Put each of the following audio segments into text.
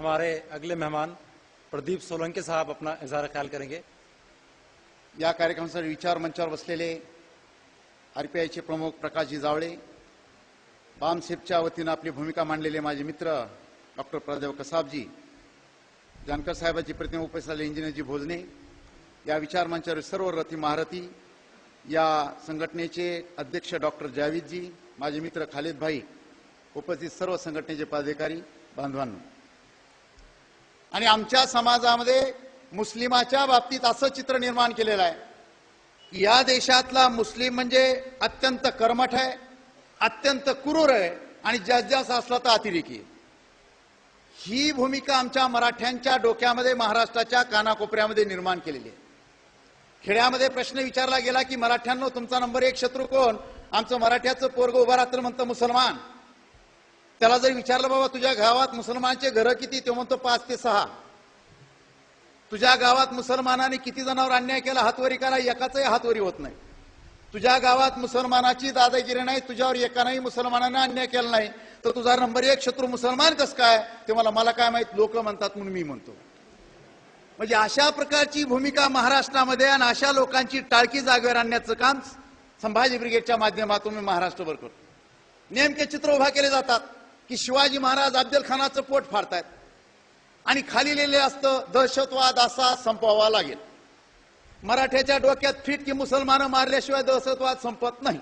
हमारे अगले मेहमान प्रदीप सोलंके साहब अपना इजहार ख्याल करेंगे। या कार्यक्रमासाठी विचार मंचावर बसलेले आरपीआयचे प्रमुख प्रकाशजी जावळे बामसेपच्या वतीनं आपली भूमिका मांडलेले माझे मित्र डॉक्टर प्रदेव कसाबजी जानकर साहेबांची प्रतिमा उपस्थित झालेले इंजिनियरजी भोजने या विचार मंचावर सर्व रथी महारथी या संघटनेचे अध्यक्ष डॉक्टर जावेदजी माझे मित्र खालिद भाई उपस्थित सर्व संघटनेचे पदाधिकारी बांधवांनो. आणि आमच्या समाजामध्ये मुस्लिमाच्या बाबतीत असं चित्र निर्माण केलेलं आहे. या देशातला मुस्लिम म्हणजे अत्यंत कर्मठ आहे अत्यंत क्रूर आहे आणि जास्त जास्त असला तर अतिरेकी ही भूमिका आमच्या मराठ्यांच्या डोक्यामध्ये महाराष्ट्राच्या कानाकोपऱ्यामध्ये निर्माण केलेली आहे. खेड्यामध्ये प्रश्न विचारला गेला की मराठ्यांनो तुमचा नंबर एक शत्रू कोण? आमचं मराठ्याचं पोरग उभा राहतं म्हणतं मुसलमान. त्याला जर विचारलं बाबा तुझ्या गावात मुसलमानचे घरं किती? ते म्हणतो पाच ते सहा. तुझ्या गावात मुसलमानाने किती जणांवर अन्याय केला? हातवरी करा एकाचाही हातवरी होत नाही. तुझ्या गावात मुसलमानाची दादागिरी नाही तुझ्यावर एकानाही मुसलमानाने अन्याय केला नाही. तर तुझा नंबर एक शत्रू मुसलमान कस काय? ते मला मला काय माहीत लोक म्हणतात म्हणून मी म्हणतो. म्हणजे अशा प्रकारची भूमिका महाराष्ट्रामध्ये आणि अशा लोकांची टाळकी जागेवर आणण्याचं काम संभाजी ब्रिगेडच्या माध्यमातून मी महाराष्ट्रभर करतो. नेमके चित्र उभा केले जातात. की शिवाजी महाराज अफजल खानाचं पोट फाडतायत. आणि खाली लिहिले असतं दहशतवाद असा संपवावा लागेल. मराठ्याच्या डोक्यात फिट की मुसलमान मारल्याशिवाय दहशतवाद संपत नाही.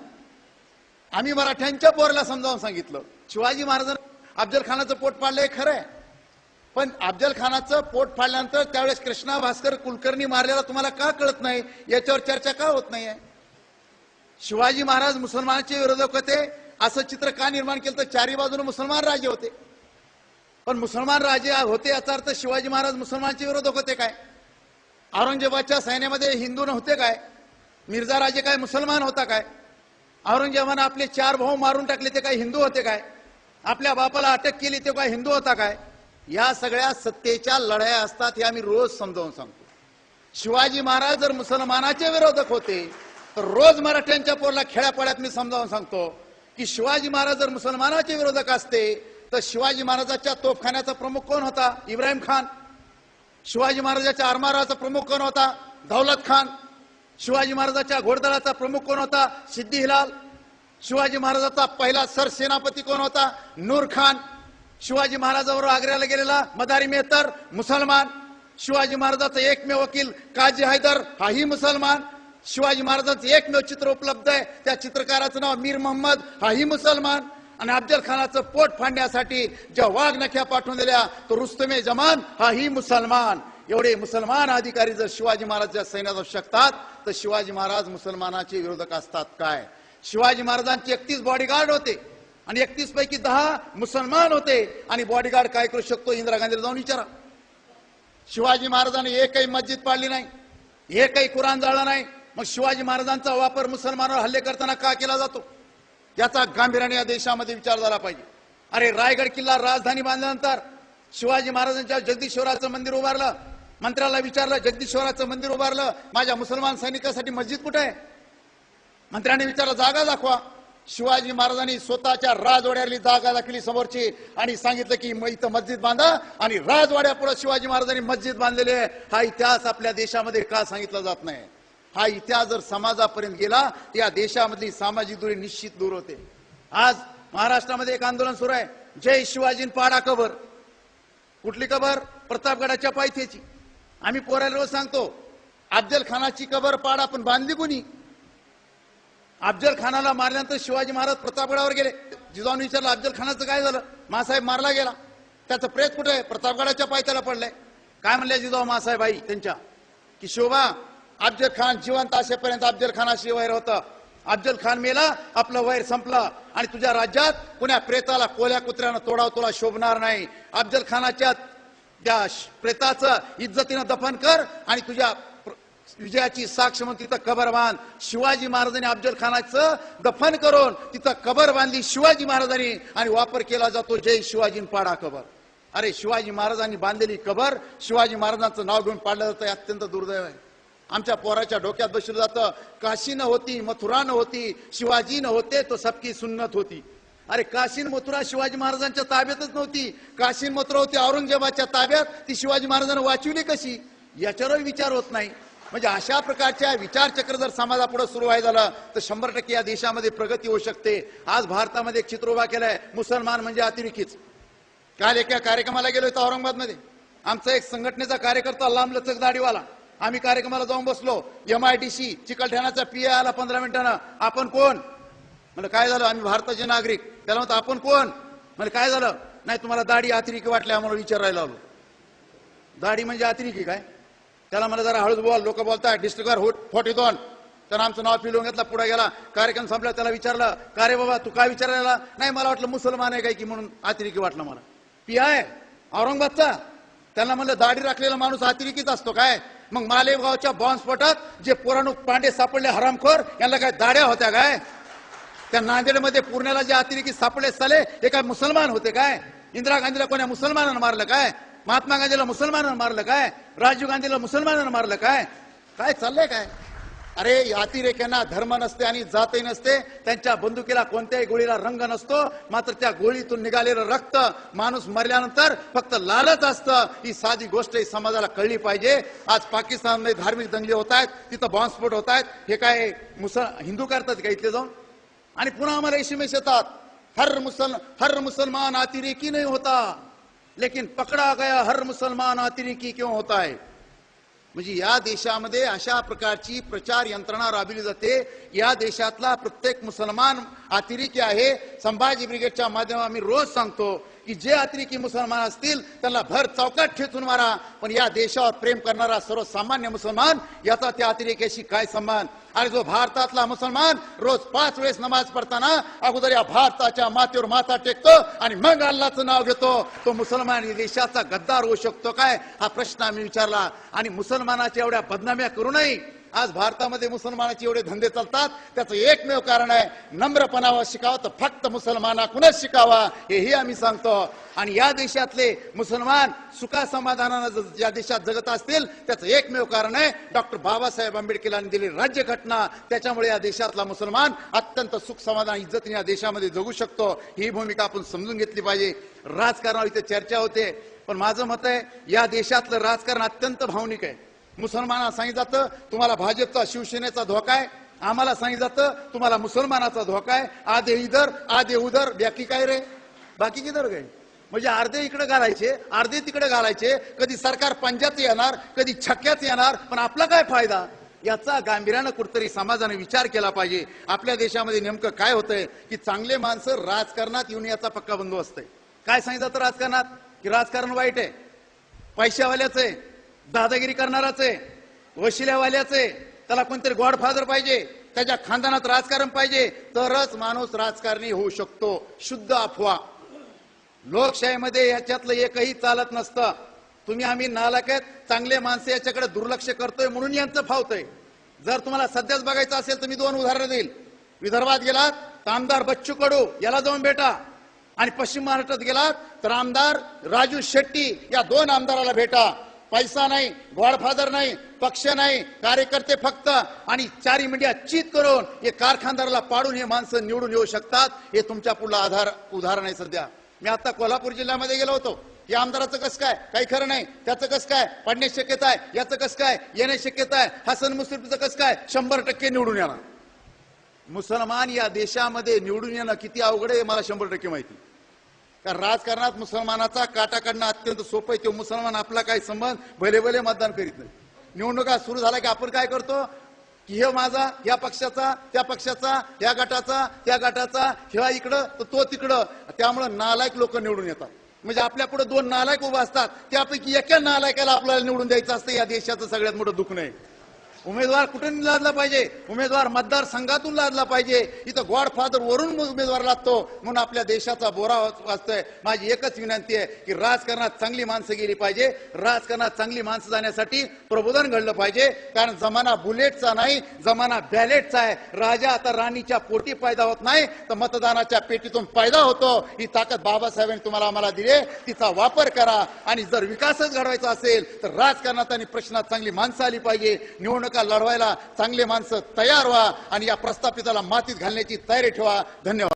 आम्ही मराठ्यांच्या पोरला समजावून सांगितलं शिवाजी महाराजांना अफजल खानाचं पोट पाडलंय खरं आहे पण अफजल खानाचं पोट फाडल्यानंतर त्यावेळेस कृष्णा भास्कर कुलकर्णी मारलेला तुम्हाला का कळत नाही? याच्यावर चर्चा का होत नाहीये? शिवाजी महाराज मुसलमानाचे विरोधक होते असं चित्र का निर्माण केलं तर चारी बाजूने मुसलमान राजे होते. पण मुसलमान राजे होते याचा अर्थ शिवाजी महाराज मुसलमानचे विरोधक होते काय? औरंगजेबाच्या सैन्यामध्ये हिंदू नव्हते काय? मिर्झा राजे काय मुसलमान होता काय? औरंगजेबानं आपले चार भाऊ मारून टाकले ते काय हिंदू होते काय? आपल्या बापाला अटक केली ते काय हिंदू होता काय? या सगळ्या सत्तेच्या लढाया असतात हे आम्ही रोज समजावून सांगतो. शिवाजी महाराज जर मुसलमानाचे विरोधक होते तर रोज मराठ्यांच्या पोरला खेड्यापाड्यात मी समजावून सांगतो की शिवाजी महाराज जर मुसलमानाचे विरोधक असते तर शिवाजी महाराजाच्या तोफखान्याचा प्रमुख कोण होता? इब्राहिम खान. शिवाजी महाराजाच्या आरमाराचा प्रमुख कोण होता? दौलत खान. शिवाजी महाराजाच्या घोडदळाचा प्रमुख कोण होता? सिद्धी हिलाल. शिवाजी महाराजाचा पहिला सरसेनापती कोण होता? नूर खान. शिवाजी महाराजावर आग्र्याला गेलेला मदारी मेहतर मुसलमान. शिवाजी महाराजाचा एकमेव वकील काजी हैदर हाही मुसलमान. शिवाजी महाराजांचं एकमेव चित्र उपलब्ध आहे. त्या चित्रकाराचं नाव मीर मोहम्मद हाही मुसलमान. आणि अफजल खानाचं पोट फाडण्यासाठी ज्या वाघ नख्या पाठवून दिल्या तो रुस्तमे जमान हाही मुसलमान. एवढे मुसलमान अधिकारी जर शिवाजी महाराजच्या सैन्यात असू शकतात तर शिवाजी महाराज मुसलमानाचे विरोधक असतात काय? शिवाजी महाराजांचे एकतीस बॉडीगार्ड होते. आणि एकतीस पैकी दहा मुसलमान होते. आणि बॉडीगार्ड काय करू शकतो? इंदिरा गांधीला जाऊन विचारा. शिवाजी महाराजांनी एकही मस्जिद पाडली नाही. एकही कुराण जाळला नाही. मग शिवाजी महाराजांचा वापर मुसलमानावर हल्ले करताना का केला जातो? याचा गांभीर्याने या देशामध्ये विचार झाला पाहिजे. अरे रायगड किल्ला राजधानी बांधल्यानंतर शिवाजी महाराजांच्या जगदीश्वराचं मंदिर उभारलं. मंत्र्याला विचारलं जगदीश्वराचं मंदिर उभारलं. माझ्या मुसलमान सैनिकासाठी मस्जिद कुठे आहे? मंत्र्याने विचारलं जागा दाखवा. शिवाजी महाराजांनी स्वतःच्या राजवाड्याली जागा दाखली समोरची आणि सांगितलं की इथं मस्जिद बांधा आणि राजवाड्यापुढे शिवाजी महाराजांनी मस्जिद बांधलेली आहे. हा इतिहास आपल्या देशामध्ये का सांगितला जात नाही? हा इतिहास जर समाजापर्यंत गेला या देशामधली सामाजिक दुरी निश्चित दूर होते. आज महाराष्ट्रामध्ये एक आंदोलन सुरू आहे. जय शिवाजीन पाडा कबर. कुठली कबर? प्रतापगडाच्या पायथ्याची. आम्ही पोराला रोज सांगतो अफजल खानाची कबर पाडा पण बांधली कोणी? अफजल खानाला मारल्यानंतर शिवाजी महाराज प्रतापगडावर गेले. जिजाऊन विचारलं अफजल खानाचं काय झालं? मासाहेब मारला गेला. त्याचं प्रेत कुठे आहे? प्रतापगडाच्या पायथ्याला पडलंय. काय म्हणले जिजाऊ मासाहेब आई त्यांच्या? की शोभा अफजल खान जिवंत असेपर्यंत अफजल खानाशी वैर होतं. अफजल खान मेला आपलं वैर संपलं. आणि तुझ्या राज्यात कुण्या प्रेताला कोल्या कुत्र्यानं तोडाव तुला शोभणार नाही. अफजल खानाच्या त्या प्रेताचं इज्जतीनं दफन कर आणि तुझ्या विजयाची साक्ष म्हणून तिथं कबर बांध. शिवाजी महाराजांनी अफजल खानाचं दफन करून तिथं कबर बांधली शिवाजी महाराजांनी आणि वापर केला जातो जय शिवाजी पाडा कबर. अरे शिवाजी महाराजांनी बांधलेली कबर शिवाजी महाराजांचं नाव घेऊन पाडलं जातं हे अत्यंत दुर्दैव आहे. आमच्या पोराच्या डोक्यात बसलं जातं. काशी न होती मथुरा न होती शिवाजी न होते तो सबकी सुन्नत होती. अरे काशीन मथुरा शिवाजी महाराजांच्या ताब्यातच नव्हती. काशीन मथुरा होती औरंगजेबाच्या ताब्यात. ती शिवाजी महाराजांना वाचवली कशी? याच्यावरही विचार होत नाही. म्हणजे अशा प्रकारच्या विचारचक्र जर समाजापुढे सुरू व्हायला झालं तर शंभर टक्के या देशामध्ये प्रगती होऊ शकते. आज भारतामध्ये एक चित्र उभा केलाय मुसलमान म्हणजे अतिरेकीच. काल एका कार्यक्रमाला गेलो होतो औरंगाबादमध्ये. आमचा एक संघटनेचा कार्यकर्ता लांब लचक दाढीवाला. आम्ही कार्यक्रमाला जाऊन बसलो. एम आय डी सी चिकलठाण्याचा पी आला पंधरा मिनिटानं. आपण कोण? म्हणजे काय झालं? आम्ही भारताचे नागरिक. त्याला म्हणतो आपण कोण? म्हणजे काय झालं? नाही तुम्हाला दाढी अतिरिक्त वाटली आम्हाला विचारायला आलो. दाढी म्हणजे अतिरेकी काय? त्याला मला जरा हळूच बोल लोक बोलताय होट फोर्टी दोन त्यानं आमचं नाव फिलवून घेतलं पुढे गेला कार्यक्रम संपला त्याला विचारलं का रे बाबा तू काय विचारायला? नाही मला वाटलं मुसलमान आहे काय की म्हणून अतिरिक्त वाटलं मला. पी आय औरंगाबादचा? त्यांना म्हणलं दाढी राखलेला माणूस अतिरेकीच असतो काय? मग मालेगावच्या बॉम्बस्फोटात जे पुराणूक पांडे सापडले हरामखोर यांना काय दाड्या होत्या काय? त्या नांदेडमध्ये पुण्याला जे अतिरेकी सापडले साले हे काय मुसलमान होते काय? इंदिरा गांधीला कोण्या मुसलमानानं मारलं काय? महात्मा गांधीला मुसलमानानं मारलं काय? राजीव गांधीला मुसलमानानं मारलं काय? काय चाललंय काय? अरे या अतिरेक्यांना धर्म नसते आणि जातही नसते. त्यांच्या बंदुकीला कोणत्याही गोळीला रंग नसतो. मात्र त्या गोळीतून निघालेलं रक्त माणूस मरल्यानंतर फक्त लालच असतं. ही साधी गोष्ट ही समाजाला कळली पाहिजे. आज पाकिस्तानमध्ये धार्मिक दंगली होत आहेत तिथं बॉम्बस्फोट होत आहेत. हे काय मुसल हिंदू करतात का इथले जाऊन? आणि पुन्हा आम्हाला एसएमएस येतात. हर मुसल हर मुसलमान अतिरेकी नाही होता. लेकिन पकड़ा गया हर मुसलमान अतिरेकी क्यों होता है? म्हणजे या देशामध्ये अशा प्रकारची प्रचार यंत्रणा राबविली जाते. या देशातला प्रत्येक मुसलमान अतिरेकी आहे. संभाजी ब्रिगेडच्या माध्यमात आम्ही रोज सांगतो की जे अतिरेकी मुसलमान असतील त्यांना भर चौकात ठेचून मारा. पण या देशावर प्रेम करणारा सर्वसामान्य मुसलमान याचा त्या अतिरेक्याशी काय संबंध? आणि जो भारतातला मुसलमान रोज पाच वेळेस नमाज पडताना अगोदर या भारताच्या मातेवर माथा टेकतो आणि मग अल्लाचं नाव घेतो. तो मुसलमान देशाचा गद्दार होऊ शकतो काय? हा प्रश्न आम्ही विचारला. आणि मुसलमानाच्या एवढ्या बदनाम्या करू नये. आज भारतामध्ये मुसलमानाचे एवढे धंदे चालतात त्याचं एकमेव कारण आहे नम्रपणावर शिकावं तर फक्त मुसलमानाकडूनच शिकावा हेही आम्ही सांगतो. आणि या देशातले मुसलमान सुखा समाधानानं ज- या देशात जगत असतील त्याचं एकमेव कारण आहे डॉक्टर बाबासाहेब आंबेडकरांनी दिलेली राज्यघटना त्याच्यामुळे या देशातला मुसलमान अत्यंत सुख समाधान इज्जतीने या देशामध्ये जगू शकतो ही भूमिका आपण समजून घेतली पाहिजे. राजकारणावर इथे चर्चा होते पण माझं मत आहे या देशातलं राजकारण अत्यंत भावनिक आहे. मुसलमाना सांगितलं जातं तुम्हाला भाजपचा शिवसेनेचा धोका आहे. आम्हाला सांगितलं जातं तुम्हाला मुसलमानाचा धोका आहे. आधे इधर आधे उधर बाकी काय रे? बाकी किधर गे म्हणजे अर्धे इकडे घालायचे अर्धे तिकडे घालायचे. कधी सरकार पंजात येणार कधी छक्यात येणार पण आपला काय फायदा? याचा गांभीर्यानं कुठतरी समाजाने विचार केला पाहिजे. आपल्या देशामध्ये नेमकं काय होतंय? की चांगले माणसं राजकारणात येऊन याचा पक्का बंदोबस्त आहे. काय सांगितलं जातं राजकारणात? की राजकारण वाईट आहे. पैशावाल्याच आहे. दादागिरी करणाराच आहे. वशिल्यावाल्याच आहे. त्याला कोणतरी गॉडफादर पाहिजे. त्याच्या खानदानात राजकारण पाहिजे. तरच माणूस राजकारणी होऊ शकतो. शुद्ध अफवा. लोकशाहीमध्ये याच्यातलं एकही चालत नसतं. तुम्ही आम्ही नालायक आहेत. चांगले माणसे याच्याकडे दुर्लक्ष करतोय म्हणून यांचं फावतंय जर तुम्हाला सध्याच बघायचं असेल तर मी दोन उदाहरणं देईल. विदर्भात गेलात तर आमदार बच्चू कडू याला जाऊन भेटा. आणि पश्चिम महाराष्ट्रात गेलात तर आमदार राजू शेट्टी या दोन आमदाराला भेटा. पैसा नाही गॉडफादर नाही पक्ष नाही कार्यकर्ते फक्त आणि चारी मीडिया चीत करून हे कारखानदाराला पाडून हे माणसं निवडून येऊ शकतात हे तुमच्या पुढला आधार उदाहरण आहे सध्या. मी आता कोल्हापूर जिल्ह्यामध्ये गेलो होतो. या आमदाराचं कसं काय? काही खरं नाही. त्याचं कसं काय? पडण्याची शक्यता आहे. याचं कसं काय? येण्याची शक्यता आहे. हसन मुस्लिमचं कसं काय? शंभर टक्के निवडून येणार. मुसलमान या देशामध्ये निवडून येणं किती अवघड आहे मला शंभर टक्के माहिती. कारण राजकारणात मुसलमानाचा काटा काढणं अत्यंत सोपं आहे. तो मुसलमान आपला काही संबंध भले भले मतदान करीत नाही. निवडणुका सुरू झाल्या की आपण काय करतो? की हे माझा या पक्षाचा त्या पक्षाचा या गटाचा त्या गटाचा ह्या इकडं तर तो तिकडं. त्यामुळं नालायक लोक निवडून येतात. म्हणजे आपल्या पुढे दोन नालायक उभा असतात. त्यापैकी एका नालायकाला आपल्याला निवडून द्यायचं असतं. या देशाचं सगळ्यात मोठं दुःख आहे उमेदवार कुठून लादला पाहिजे? उमेदवार मतदारसंघातून लादला पाहिजे. इथं गॉडफादर वरून उमेदवार लागतो म्हणून आपल्या देशाचा बोरा वाचतोय माझी एकच विनंती आहे की राजकारणात चांगली माणसं गेली पाहिजे. राजकारणात चांगली माणसं जाण्यासाठी प्रबोधन घडलं पाहिजे. कारण जमाना बुलेटचा नाही जमाना बॅलेटचा आहे. राजा आता राणीच्या पोटी फायदा होत नाही तर मतदानाच्या पेटीतून फायदा होतो. ही ताकद बाबासाहेबांनी तुम्हाला आम्हाला दिली तिचा वापर करा. आणि जर विकासच घडवायचा असेल तर राजकारणात आणि प्रश्नात चांगली माणसं आली पाहिजे. निवडणूक लढवायला चांगले माणसं तयार व्हा आणि या प्रस्थापिताला मातीत घालण्याची तयारी ठेवा. धन्यवाद.